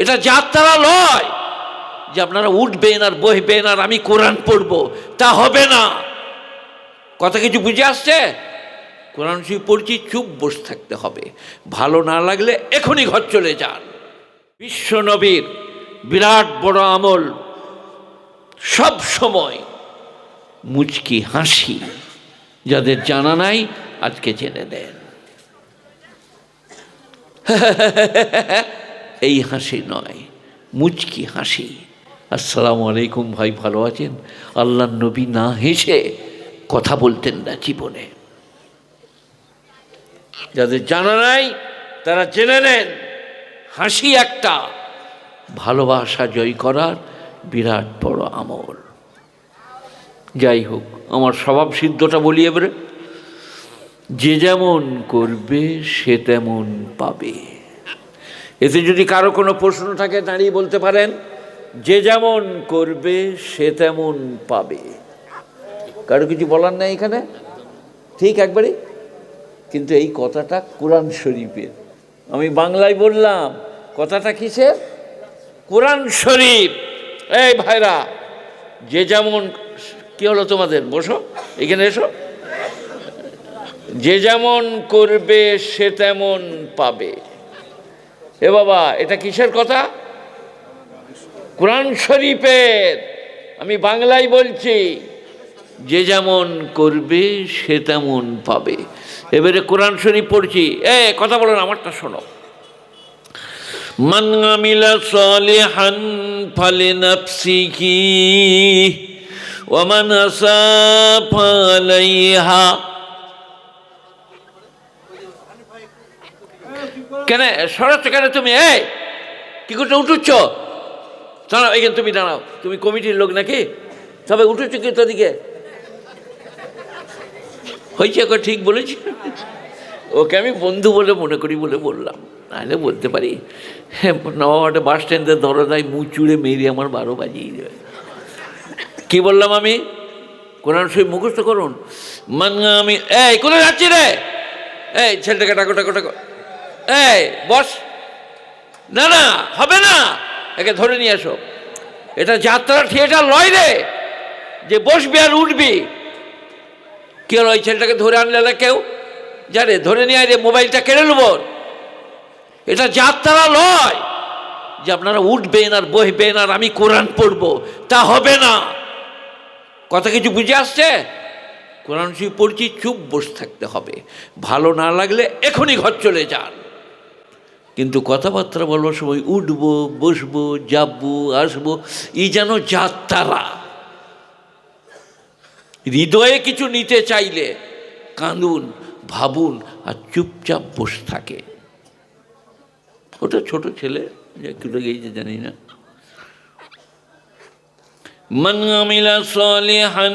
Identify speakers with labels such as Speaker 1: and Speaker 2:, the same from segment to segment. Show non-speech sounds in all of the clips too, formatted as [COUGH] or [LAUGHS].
Speaker 1: এটা যাত্রা লয় যে আপনারা উঠবেন আর বসবেন আর আমি কোরআন পড়ব। তা হবে না। কথা কিছু বুঝে আসছে? কোরআন শরীফ পড়ছি, চুপ বসে থাকতে হবে। ভালো না লাগলে এখনই ঘর চলে যান। বিশ্ব নবীর বিরাট বড় আমল। সব সময় মুচকি হাসি। যাদের জানা নাই, আজকে জেনে নেন। [LAUGHS] এই হাসি নয়, মুচকি হাসি। আসসালামু আলাইকুম ভাই, ভালো আছেন? আল্লাহ নবী না হেসে কথা বলতেন না জীবনে। যাদের জানা নাই, তারা জেনে নেন, হাসি একটা। ভালোবাসা জয় করার বিরাট বড় আমল। যাই হোক, আমার স্বভাব সিদ্ধটা বলি এবারে। যে যেমন করবে, সে তেমন পাবে। এতে যদি কারও কোনো প্রশ্ন থাকে, দাঁড়িয়ে বলতে পারেন, যে যেমন করবে, সে তেমন পাবে। কারও কিছু বলার নাই এখানে? ঠিক একবারে কিন্তু এই কথাটা কোরআন শরীফের। আমি বাংলায় বললাম, কথাটা কিসের? কোরআন শরীফ। এই ভাইরা, যে যেমন, কি হলো তোমাদের? বসো, এখানে এসো। যে যেমন করবে, সে তেমন পাবে। এ বাবা, এটা কিসের কথা? কোরআন শরীফের, আমি বাংলায় বলছি, যে যেমন করবে, সে তেমন পাবে। এবারে কোরআন শরীফ পড়ছি। এ, কথা বলো আমারটা শোনো। মান আমিলা সালিহান ফালিনাফসিহি, ওয়া মান আসা ফালাইহা কেন? সরাচ্ছ কেন তুমি? এই, কি করতে উঠুচ্ছ? দাঁড়াও এখানে তুমি দাঁড়াও। তুমি কমিটির লোক নাকি? তবে উঠেছ কি তোদিকে হয়েছে এখন ঠিক বলেছি। ওকে আমি বন্ধু বলে মনে করি বলে বললাম। নাহলে বলতে পারি। হ্যাঁ নবাবাটে বাস স্ট্যান্ডের মুখ চুড়ে মেরে আমার বারো বাজিয়ে দেবে। কি বললাম আমি? কোরআন শরীফ মুখস্থ করুন। মান আমি এই, কোথায় যাচ্ছি রে? এই, ছেলেটাকে ডাকো ডাকো ডাকো। এই, বস। না না, হবে না। একে ধরে নিয়ে এসো। এটা যাত্রা থিয়েটার লয় রে। যে বসবি আর উঠবি। কি হলো, ওই ছেলেটাকে ধরে আনলে না কেউ? জানে ধরে নিয়ে আয় রে, মোবাইলটা কেড়ে নেব। এটা যাত্রা লয় যে আপনারা উঠবেন আর বসবেন আর আমি কোরআন পড়ব। তা হবে না। কথা কিছু বুঝে আসছে? কোরআন শরীফ পড়ছি, চুপ বসে থাকতে হবে। ভালো না লাগলে এখনই ঘর চলে যান। কিন্তু কথাবার্তা বলবার সময় উঠবো বসবো যাবো আসবো এই যেন যাত্রা হৃদয়ে কিছু নিতে চাইলে কাঁদুন ভাবুন আর চুপচাপ বসে থাকে ওটা ছোট ছেলে যে একটু গিয়েছে জানি না من عمل صالحا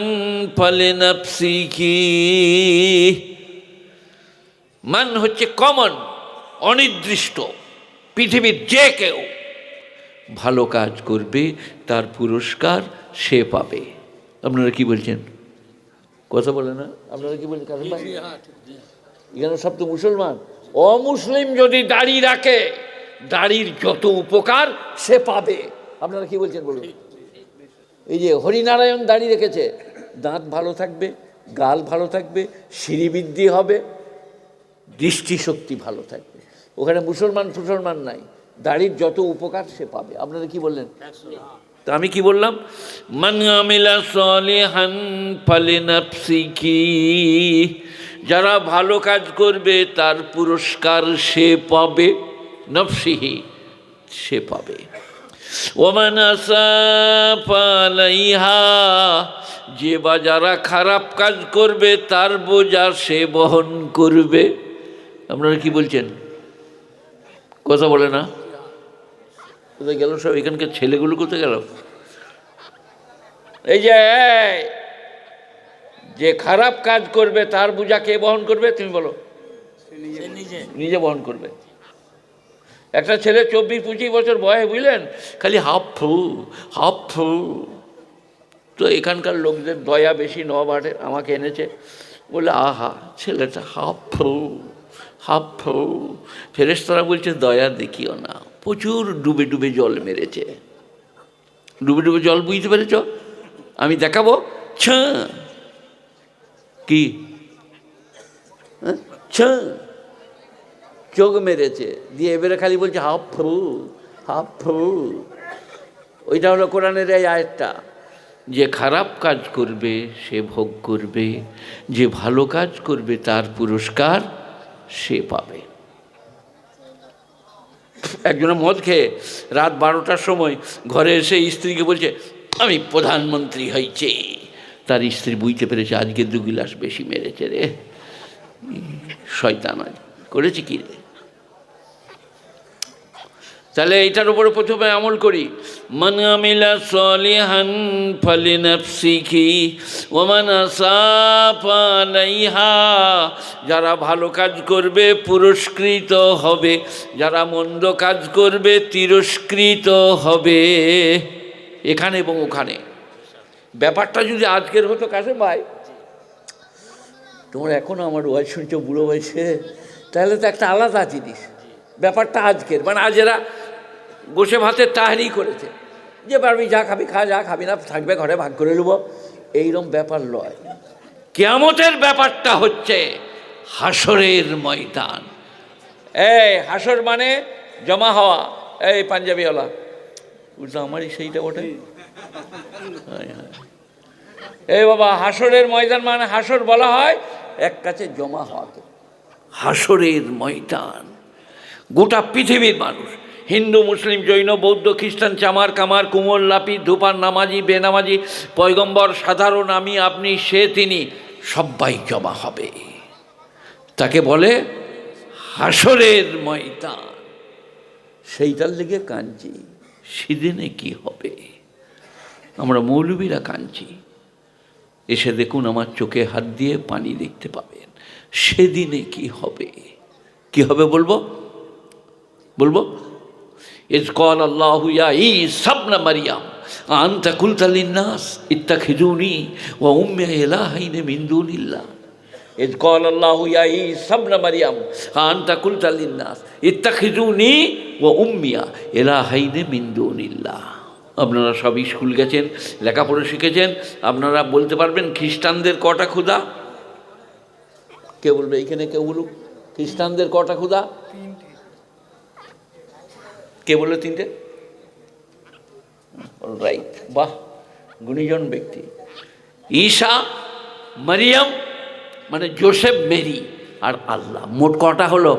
Speaker 1: فلنفسه মান হচ্ছে কমন অনির্দিষ্ট, পৃথিবীর যে কেউ ভালো কাজ করবে, তার পুরস্কার সে পাবে। আপনারা কি বলছেন? কথা বলে না? আপনারা কি বলছেন? এখানে সব তো মুসলমান। অমুসলিম যদি দাড়ি রাখে, দাড়ির যত উপকার সে পাবে। আপনারা কি বলছেন বলুন? এই যে হরিনারায়ণ দাড়ি রেখেছে, দাঁত ভালো থাকবে, গাল ভালো থাকবে, সিঁড়িবৃদ্ধি হবে, দৃষ্টিশক্তি ভালো থাকবে। ওখানে মুসলমান ফুসলমান নাই। দাড়ির যত উপকার সে পাবে। আপনারা কি বললেন? তা আমি কি বললাম? মান আমিলা সলিহান ফালিনাফসিকি যারা ভালো কাজ করবে, তার পুরস্কার সে পাবে। নফসিহি, সে পাবে। ওমান পালাইহা যে বা যারা খারাপ কাজ করবে, তার বোঝা সে বহন করবে। আপনারা কি বলছেন? কথা বলে না। কোথায় গেল সব? এখানকার ছেলেগুলো কোথায় গেল? এই যে যে খারাপ কাজ করবে তার বোঝা কে বহন করবে? তুমি বলো। নিজে। বহন করবে। একটা ছেলে চব্বিশ পঁচিশ বছর বয়স বুঝলেন? খালি হাফ ফু হাফ ফু। তো এখানকার লোকদের দয়া বেশি নবাটে আমাকে এনেছে। বলে আহা ছেলেটা হাফ ফু। হাফ। ফেরেশতারা বলছে, দয়া দেখিও না। প্রচুর ডুবে ডুবে জল মেরেছে। ডুবে ডুবে জল বুঝতে পেরেছ? আমি দেখাবো? ছ। কি? হ্যাঁ? ছ। চোখ মেরেছে। দিয়ে এবারে খালি বলছে, হাফ ফু হাফ। ফু ওইটা হলো কোরআনের এই আয়াতটা। যে খারাপ কাজ করবে, সে ভোগ করবে। যে ভালো কাজ করবে, তার পুরস্কার সে পাবে। একজনে মদ খেয়ে রাত বারোটার সময় ঘরে এসে স্ত্রীকে বলছে, আমি প্রধানমন্ত্রী হয়েছি তার স্ত্রী বুঝতে পেরেছে আজকে দু গিলাস বেশি মেরেছে রে। শয়তান করেছে কি রে? তাহলে এইটার উপরে প্রথমে আমল করি। মান আমিলা সলিহান ফালিনাফসিহি ওয়া মান আসাফা আলাইহা যারা ভালো কাজ করবে পুরস্কৃত হবে, যারা মন্দ কাজ করবে তিরস্কৃত হবে। এখানে এবং ওখানে। ব্যাপারটা যদি আজকের হতো কাছে ভাই তোমার এখনও আমার ওয়াজ শুনছো, বুড়ো হয়েছে, তাহলে তো একটা আলাদা জিনিস। ব্যাপারটা আজকের। মানে আজ এরা বসে ভাতের তাহারি করেছে। যে পারবি যা খাবি, খা, যা খাবি না, থাকবে ঘরে, ভাগ করে নেব। এইরকম ব্যাপার লয়। কেয়ামতের ব্যাপারটা হচ্ছে হাসরের ময়দান। এই হাসর মানে জমা হওয়া। এই পাঞ্জাবিওয়ালা। বুঝলো আমারই সেইটা ওঠে এই বাবা হাসরের ময়দান মানে হাসর বলা হয় এক কাছে জমা হওয়াকে। হাসরের ময়দান। গোটা পৃথিবীর মানুষ হিন্দু, মুসলিম, জৈন, বৌদ্ধ, খ্রিস্টান, চামার, কামার, কুমোর, লাপি, ধূপার, নামাজি, বেনামাজি, পয়গম্বর, সাধারণ, আমি, আপনি, সে, তিনি সবাই জমা হবে। তাকে বলে হাসরের ময়দান। সেইটার লেগে কাঞ্চি সেদিনে কি হবে? আমরা মৌলবীরা কাঞ্চি এসে দেখুন আমার চোখে হাত দিয়ে পানি দেখতে পাবেন। সেদিনে কি হবে? কি হবে বলব? বলব? ইজ কল আল্লাহ ইয়া ই সাবনা মারিয়াম আন্তা কুলতালিন্নাস ইত্তা খিজুনি ও উম্মে এলাহাইনে মিন্দুনিল্লাহ ইজ কল আল্লাহ ইয়া ই সাবনা মারিয়াম আন্তা কুলতালিন্নাস ইত্তা খিজুনি ও উম্মিয়া এলাহাইনে মিন্দুনিল্লাহ আপনারা সব স্কুল গেছেন, লেখাপড়া শিখেছেন, আপনারা বলতে পারবেন খ্রিস্টানদের কটা ক্ষুদা কে বলবে এইখানে কেউ বলুক? খ্রিস্টানদের কটা ক্ষুধা? কে বলল তিনটে? রাইট বাহ, গুণীজন ব্যক্তি। ঈশা, মারিয়াম মানে জোসেফ, মেরি আর আল্লাহ। মোট কটা হলো?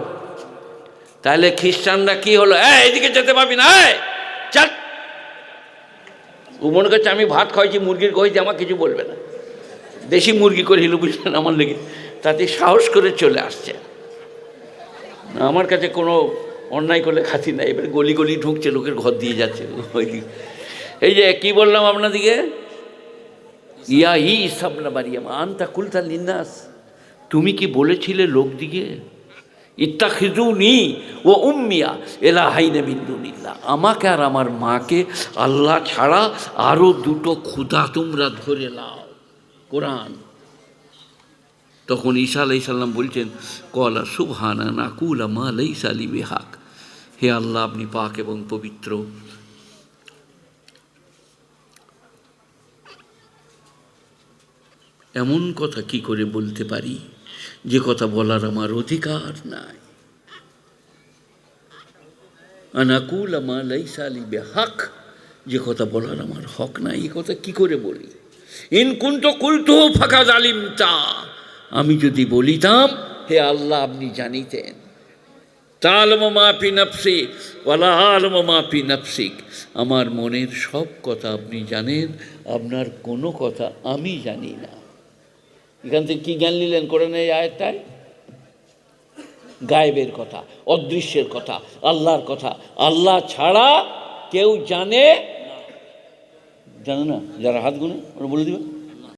Speaker 1: তাহলে খ্রিস্টানরা কি হলো? এই, এদিকে যেতে পারবি না, এই, চাল। ও মনে করছে আমি ভাত খাওয়াইছি, মুরগির কইছি আমার কিছু বলবে না। দেশি মুরগি করে হিলু বুঝলেন আমার লেগে। তাতে সাহস করে চলে আসছে। আমার কাছে কোনো অন্যায় করলে খাতি নাই, এবার গলি গলি ঢুকছে, লোকের ঘর দিয়ে যাচ্ছে। এই যে, কি বললাম আপনাদিকে ইয়া ই সাবনা মারিয়াম আনতা কুলতা লিন্নাস। তুমি কি বলেছিলে লোক দিকে ইত্তা খিজুনি ও উম্মিয়া, এলা হাইনে বিন্দুনিল্লা আমাকে আর আমার মাকে আল্লাহ ছাড়া আরও দুটো ক্ষুধা তোমরা ধরে লাও কোরআন। তখন ঈসা আলাই সাল্লাম বলছেন, কলা সুবহানা নাকুলা মা লাইসা আলী বেহাক। হে আল্লাহ, আপনি পাক এবং পবিত্র। এমন কথা কি করে বলতে পারি? যে কথা বলার আমার অধিকার নাই। আনাকুল আমার লাইসা আলী বেহাক, যে কথা বলার আমার হক নাই, এ কথা কি করে বলি? ইন কুন্ত কুলতো ফাঁকা জালিম তা আমি যদি বলিতাম, হে আল্লাহ, আপনি জানিতেন। তালম মাপি নফসি, ওয়ালা আলম মাপি নফসিক। আমার মনের সব কথা আপনি জানেন, আপনার কোনো কথা আমি জানি না। এখান থেকে কী জ্ঞান নিলেন করে নেই আয়টায় গায়েবের কথা, অদৃশ্যের কথা, আল্লাহর কথা। আল্লাহ ছাড়া কেউ জানে জানে না? যারা হাত গুনে, ওরা বলে দিবে।